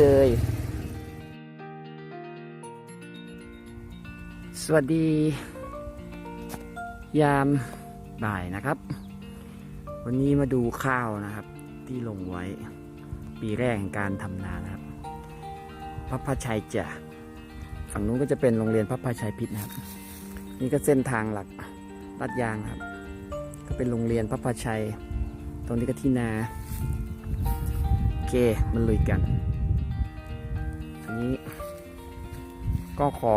เลย สวัสดี ยามบ่ายนะครับ วันนี้มาดูข้าวนะครับ ที่ลงไว้ ปีแรกแห่งการทำนานะครับ พระพาชัยจะฝั่งนู้นก็จะเป็นโรงเรียนพระพาชัยพิษนะครับ นี่ก็เส้นทางหลักลาดยางครับ ก็เป็นโรงเรียนพระพาชัย ตรงนี้ก็ที่นา โอเค มันลุยกัน นี้ ก็ขอ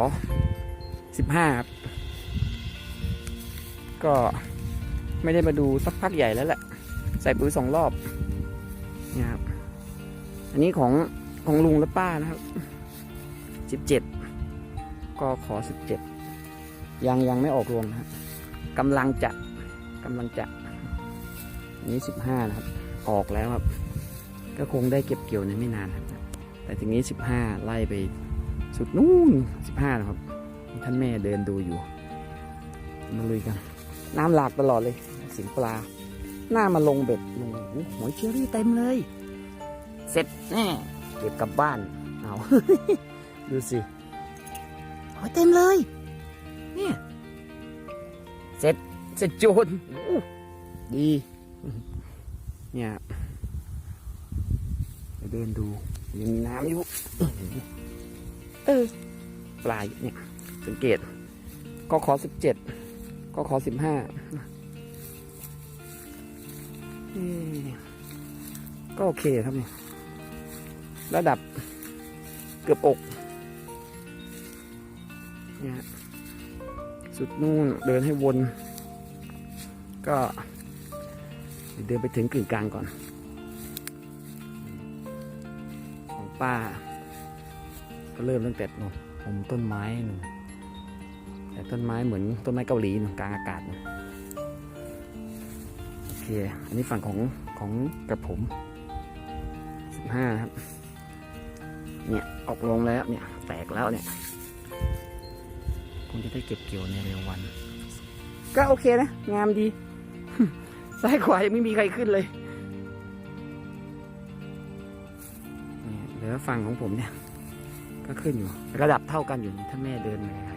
15 ครับ ก็ไม่ได้มาดูสักพักใหญ่แล้วแหละ ใส่ปุ๋ยสองรอบนี่ครับอันนี้ของของลุงและป้านะครับ17ก็ขอ17ยังยังไม่ออกรวงนะครับกำลังจะกำลังจะอันนี้15นะครับ ออกแล้วครับ ก็คงได้เก็บเกี่ยวในไม่นานครับ แต่ทีนี้ 15 ไล่ไปสุดนู่น 15 นะครับ ท่านแม่เดินดูอยู่ มาลุยกัน น้ำหลากตลอดเลยสียงปลา หน้ามาลงเบ็ดลงโอ้โหอยเชอรี่เต็มเลย เสร็จแน่เก็บกลับบ้าน เอาดูสิหอยเต็มเลย เนี่ย เสร็จ เสร็จโจรดี เนี่ยไปเดินดู ยังมีน้ำอยู่เออปลายเนี่ย สังเกตก็ขอสิบเจ็ดก็ขอสิบห้าก็โอเคครับเนี่ยระดับเกือบอกเนี่ยฮะสุดนู่นเดินให้วน ก็ เดินไปถึงกึ่งกลางก่อน ป้า ก็เริ่มตั้งแต่นู่นผมต้นไม้นู่นแต่ต้นไม้เหมือนต้นไม้เกาหลีนู่นกลางอากาศนู่นโอเค อันนี้ฝั่งของของกระผมสิบห้าครับ เนี่ยออกลงแล้วเนี่ยแตกแล้วเนี่ยคงจะได้เก็บเกี่ยวในเร็ววัน ก็โอเคนะ งามดี ซ้ายขวายังไม่มีใครขึ้นเลย นี่เหลือฝั่งของผมเนี่ย ก็ขึ้นอยู่ ระดับเท่ากันอยู่นี่ถ้าแม่เดินมาไง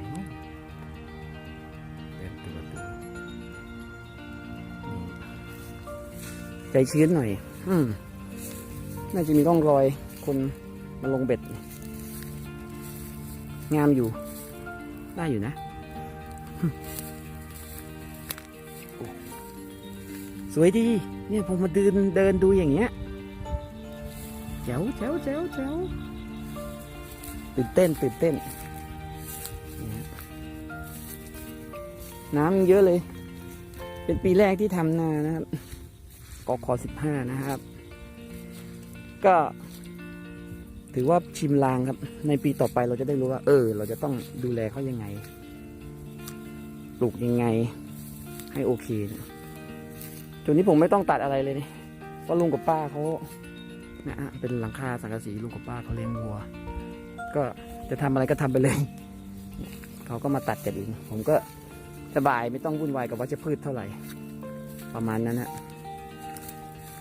เดินตัวตัวใจชื้นหน่อย อืมน่าจะมีร่องรอยคนมาลงเบ็ด งามอยู่ ได้อยู่นะสวยดี เนี่ยผมมาเดินเดินดูอย่างเงี้ย แจ๋วแจ๋วแจ๋วแจ๋วตื่นเต้นตื่นเต้น น้ำเยอะเลย เป็นปีแรกที่ทำนานะครับกขอสิบห้านะครับ ก็ ถือว่าชิมลางครับ ในปีต่อไปเราจะได้รู้ว่า เออ เราจะต้องดูแลเขายังไง ปลูกยังไง ให้โอเคจุดนี้ผมไม่ต้องตัดอะไรเลยนี่เพราะลุงกับป้าเขา นะฮะเป็นหลังคาสังกะสีลุงกับป้าเขาเลี้ยงวัว ก็จะทำอะไรก็ทำไปเลย เขาก็มาตัดกันเองผมก็สบายไม่ต้องวุ่นวายกับวัชพืชเท่าไหร่ ประมาณนั้นนะ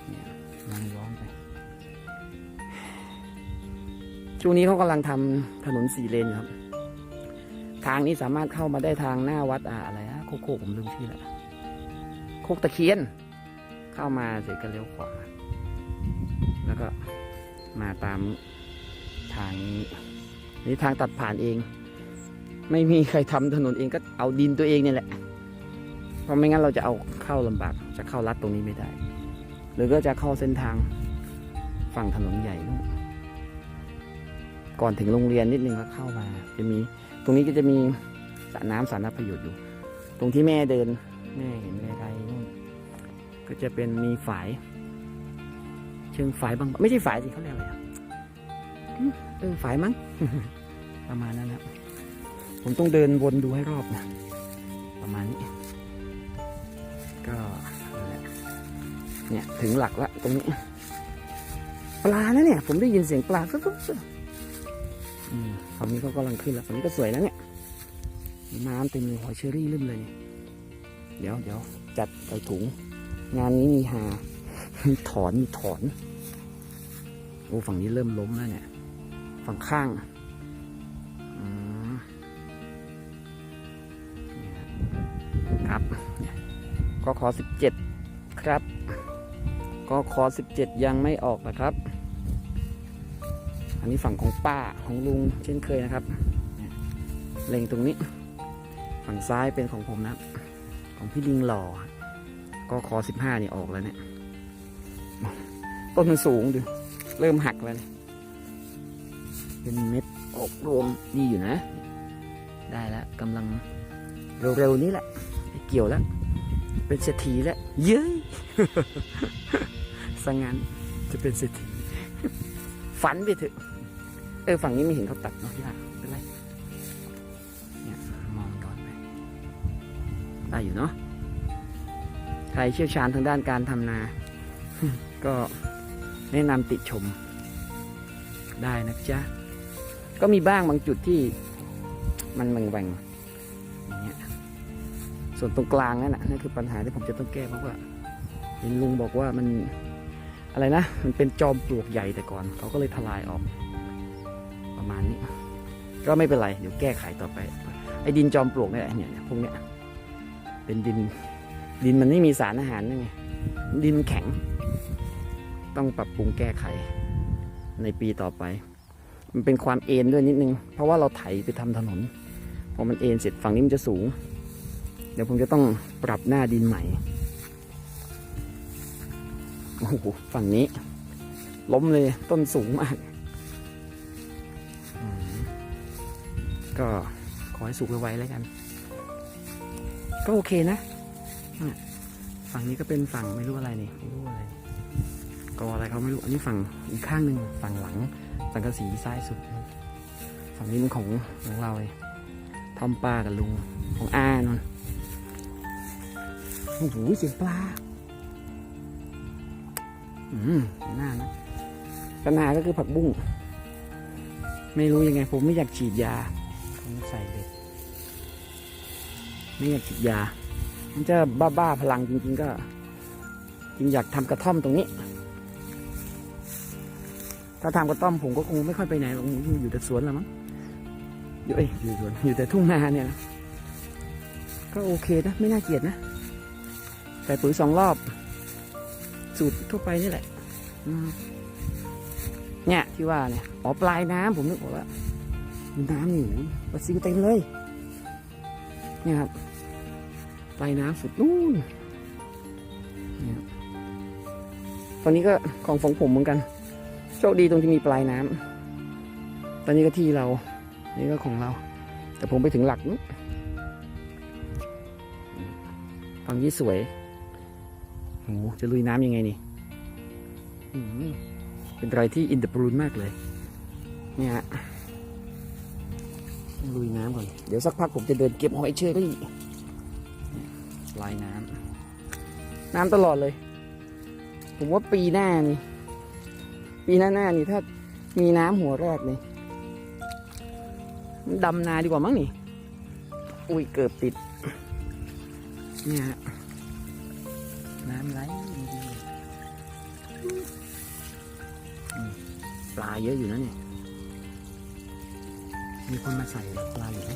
เนี่ยลังย้อนไปช่วงนี้เขากำลังทำถนนสี่เลนอยู่ครับ ทางนี้สามารถเข้ามาได้ทางหน้าวัดอ่าอะไรนะโคโค่ผมลืมชื่อแล้วโคกตะเคียน เข้ามาเสร็จก็เลี้ยวขวา แล้วก็มาตามทางนี้นี่ทางตัดผ่านเอง ไม่มีใครทำถนนเองก็เอาดินตัวเองเนี่ยแหละ เพราะไม่งั้นเราจะเอาเข้าลำบาก จะเข้าลัดตรงนี้ไม่ได้ หรือก็จะเข้าเส้นทางฝั่งถนนใหญ่นู่นก่อนถึงโรงเรียนนิดนึงแล้วเข้ามา จะมี ตรงนี้ก็จะมีสระน้ำสาธารณประโยชน์อยู่ ตรงที่แม่เดิน แม่เห็นแม่ไรนู่นก็จะเป็นมีฝาย เชิงฝายบางไม่ใช่ฝายสิเขาเรียกอะไรอะอืมเออฝายมั้งประมาณนั้นนะผมต้องเดินวนดูให้รอบนะประมาณนี้ ก็นั่นแหละเนี่ยถึงหลักละตรงนี้ ปลานะเนี่ย ผมได้ยินเสียงปลาฟุ๊บฟุ๊บฟุ๊บอืมฝั่งนี้เขากำลังขึ้นแล้วฝั่งนี้ก็สวยนะเนี่ยน้ำเต็มเลยหอยเชอรี่ลืมเลย เดี๋ยวเดี๋ยวจัดใส่ถุง งานนี้มีหา มีถอนมีถอน โอ้ฝั่งนี้เริ่มล้มแล้วเนี่ย ฝั่งข้างอืมนี่ครับก็ขอสิบเจ็ดครับ ก็ขอสิบเจ็ดยังไม่ออกนะครับ อันนี้ฝั่งของป้าของลุงเช่นเคยนะครับ เล็งตรงนี้ ฝั่งซ้ายเป็นของผมนะ ของพี่ลิงหล่อ ก็คอสิบห้านี่ออกแล้วเนี่ย ต้นมันสูงดูเริ่มหักแล้วเนี่ยเป็นเม็ดออกรวมดีอยู่นะ ได้แล้วกำลังเร็วๆนี้แหละ เกี่ยวแล้ว เป็นเศรษฐีแล้ว เย้ยสังงานจะเป็นเศรษฐีฝันไปเถอะ เออ ฝั่งนี้ไม่เห็นเขาตัดเนาะพี่ละเป็นไรเนี่ยมองย้อนไปได้อยู่เนาะใครเชี่ยวชาญทางด้านการทำนา ก็ แนะนำติชมได้นะจ๊ะ ก็มีบ้างบางจุดที่มันแหว่งๆอย่างเงี้ยส่วนตรงกลางนั่นนะนั่นคือปัญหาที่ผมจะต้องแก้เพราะว่าเห็นลุงบอกว่ามันอะไรนะ มันเป็นจอมปลวกใหญ่แต่ก่อนเขาก็เลยทลายออกประมาณนี้ ก็ไม่เป็นไร เดี๋ยวแก้ไขต่อไป ไอ้ดินจอมปลวกเนี่ยเนี่ยเนี่ยพวกเนี้ยเป็นดินดินมันไม่มีสารอาหารนั่นไงดินแข็ง ต้องปรับปรุงแก้ไขในปีต่อไป มันเป็นความเอ็นด้วยนิดนึง เพราะว่าเราไถไปทำถนน พอมันเอ็นเสร็จฝั่งนี้มันจะสูง เดี๋ยวผมจะต้องปรับหน้าดินใหม่ โอ้โห ฝั่งนี้ ล้มเลยต้นสูงมาก ก็ขอให้สุกไวๆแล้วกัน ก็โอเคนะ ฝั่งนี้ก็เป็นฝั่งไม่รู้อะไรนี่ไม่รู้อะไร กออะไรเขาไม่รู้ อันนี้ฝั่งอีกข้างหนึ่งฝั่งหลัง สังกะสีซ้ายสุด ฝั่งนี้เป็นของของเราเลยทอมป้ากับลุงของอานนโอ้โหเสียงปลา อืมหน้านะปัญหาก็คือผักบุ้ง ไม่รู้ยังไง ผมไม่อยากฉีดยา ผมใส่เลยไม่อยากฉีดยา มันจะบ้าๆพลังจริง ๆ ก็ จริงอยากทำกระท่อมตรงนี้ ถ้าทำกระท่อมผมก็คงไม่ค่อยไปไหนหรอกอยู่อยู่แต่สวนแล้วมั้งอยู่เอ้ยอยู่สวนอยู่แต่ทุ่งนาเนี่ยนะก็โอเคนะไม่น่าเกลียดนะใส่ปุ๋ยสองรอบ สูตรทั่วไปนี่แหละอืมเนี่ยที่ว่าเนี่ยอ๋อปลายน้ำผมนึกว่าน้ำอยู่ปลาซิวเต็มเลยเนี่ยครับปลายน้ำสุดนู่นเนี่ยครับตอนนี้ก็ของของผมเหมือนกัน โชคดีตรงที่มีปลายน้ำตอนนี้ก็ที่เรา นี่ก็ของเรา แต่ผมไปถึงหลักนู้นฝั่งนี้สวยโหจะลุยน้ำยังไงนี่เป็นอะไรที่อินเดบรูนมากเลย เนี่ยฮะลุยน้ำก่อน เดี๋ยวสักพักผมจะเดินเก็บหอยเชอรี่ลายน้ำ น้ำตลอดเลย ผมว่าปีหน้านี่ ปีหน้าหน้านี่ถ้ามีน้ำหัวแรกนี่ดำนาดีกว่ามั้งนี่ อุ้ยเกือบติด เนี่ยฮะน้ำไหลปลาเยอะอยู่นะเนี่ย มีคนมาใส่ปลาอยู่ไหม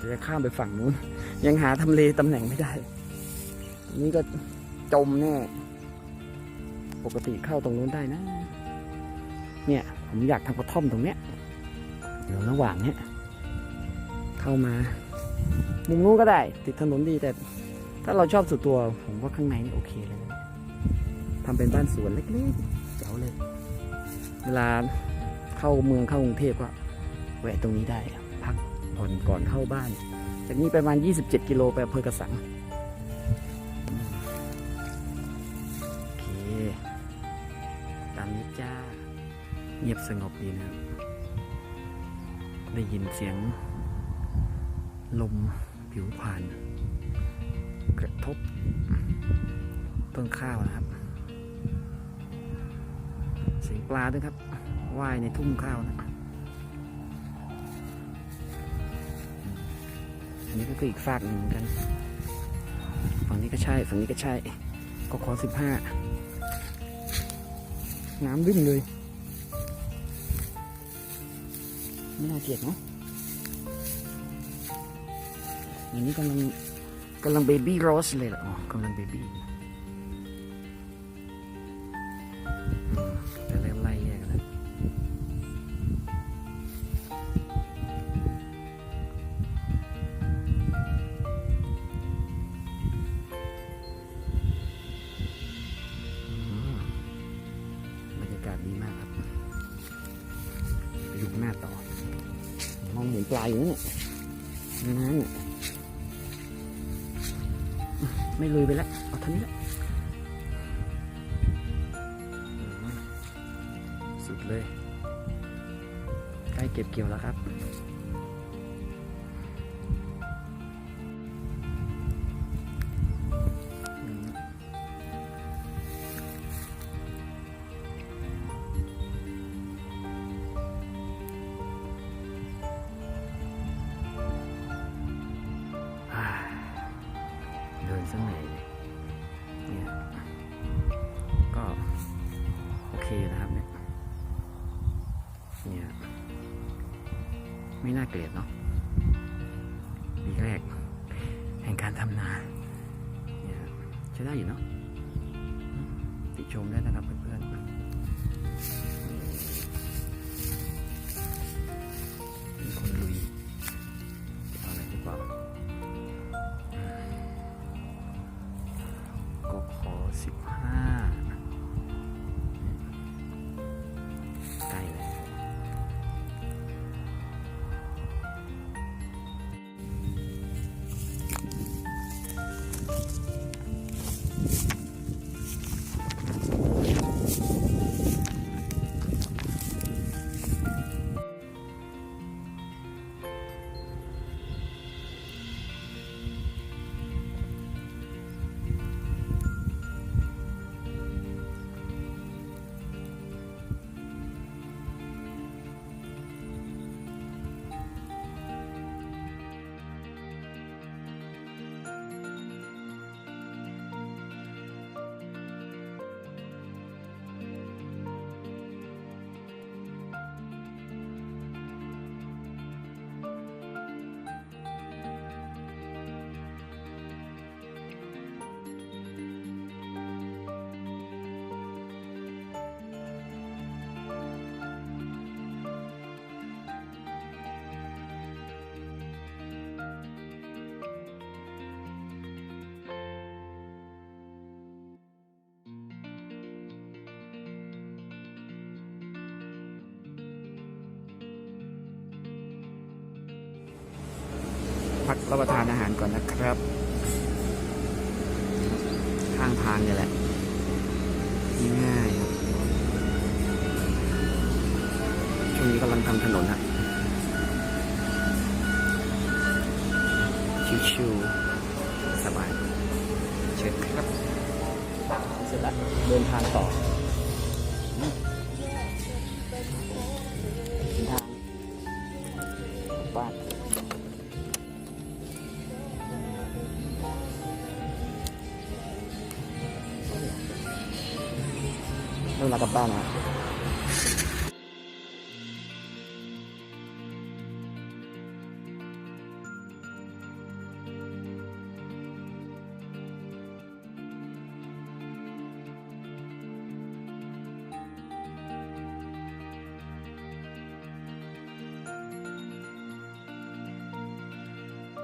จะข้ามไปฝั่งนู้น ยังหาทำเลตำแหน่งไม่ได้ นี่ก็จมแน่ ปกติเข้าตรงนู้นได้นะ เนี่ยผมอยากทำกระท่อมตรงเนี้ย เดี๋ยวระหว่างเนี้ย เข้ามา มุมนู้นก็ได้ ติดถนนดีแต่ ถ้าเราชอบสุดตัว ผมว่าข้างในนี่โอเคเลยนะทำเป็นบ้านสวนเล็กๆเจ๋วเลย เวลาเข้าเมืองเข้ากรุงเทพก็แวะตรงนี้ได้ ผ่อนก่อนเข้าบ้าน จากนี้ไปประมาณ 27 กิโลไปอำเภอกระสังโอเค ตามนี้จ้า เงียบสงบดีนะครับ ได้ยินเสียง ลมผิวผ่าน กระทบต้นข้าวนะครับ เสียงปลาด้วยครับว่ายในทุ่งข้าวนะ อันนี้ก็คืออีกฝากหนึ่งเหมือนกัน ฝั่งนี้ก็ใช่ ฝั่งนี้ก็ใช่ ก็ขอสิบห้า น้ำวิ่งเลย ไม่น่าเกลียดเนาะอันนี้กำลังกำลังเบบี้โรสเลยเหรออ๋อกำลังเบบี้ากาศดีมากครับไปดูหน้าต่อ มองเห็นปลาอยู่นั่นเนี่ยน้ำเนี่ยไม่ลุยไปแล้วเอาทันนี้และอืมสุดเลย ใกล้เก็บเกี่ยวแล้วครับ เกลียดเนาะปีแรก แห่งการทำนาเนี่ยใช้ได้อยู่เนาะติชมได้นะครับเพื่อนๆ รับประทานอาหารก่อนนะครับ ข้างทางนี่แหละง่ายครับช่วงนี้กำลังทำถนนอะชิวๆสบาย เชิญครับ เสร็จแล้วเดินทางต่อ เวลากลับบ้านนะ